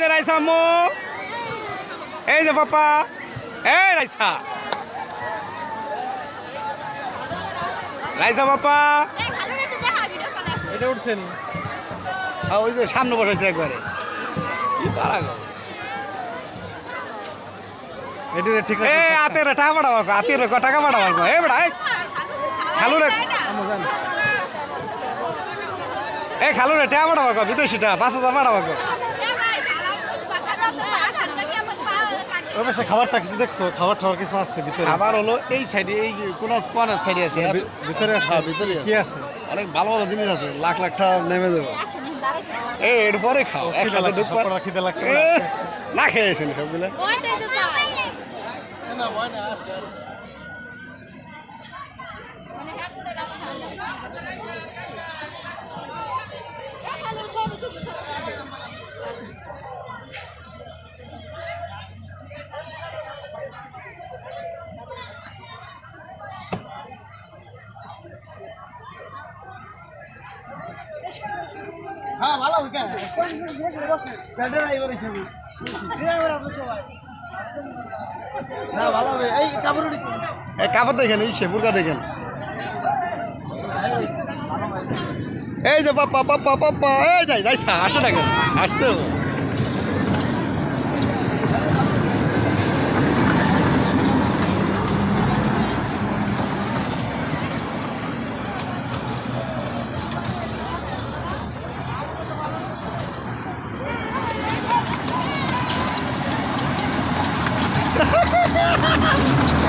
যে রাইসা আম্মু। এই যে পাপা। এই রাইসা। রাইসা পাপা। এটা উঠছে নি। আ, ওই যে সামনে বসেছে একবারে। কি পারা গো। এটা ঠিক এ আছে রে টাকা পাঠাবার কো হাতে রে টাকা পাঠাবার কো এ বড়া খালু রে। এ খালু রে টাকা পাঠাবার কো বিদেশিটা পাঁচ হাজার পাঠাবার কো খাবারটা কিছু দেখছ? খাবার টাবার কিছু আছে ভিতরে? আবার হলো এই সাইডে এই কোন কোন সাইডে আছে? ভি- ভিতরে আছে? হ্যাঁ, ভিতরে আছে। কি আছে? অনেক ভালো ভালো জিনিস আছে। লাখ লাখ টাকা নেমে দেবো এই এর পরে খাও একসাথে ঢুকবার খিদে লাগছে না? না খেয়েছেন সবগুলো। হ্যাঁ ভালো হ্যাঁ কাপড় দেখেন, এই সেপুরকা দেখেন। এই যে পাপ্পা পাপ্পা পাপ্পা এই যাই যাই আসে না কেন, আসতে হবে। Ha ha ha!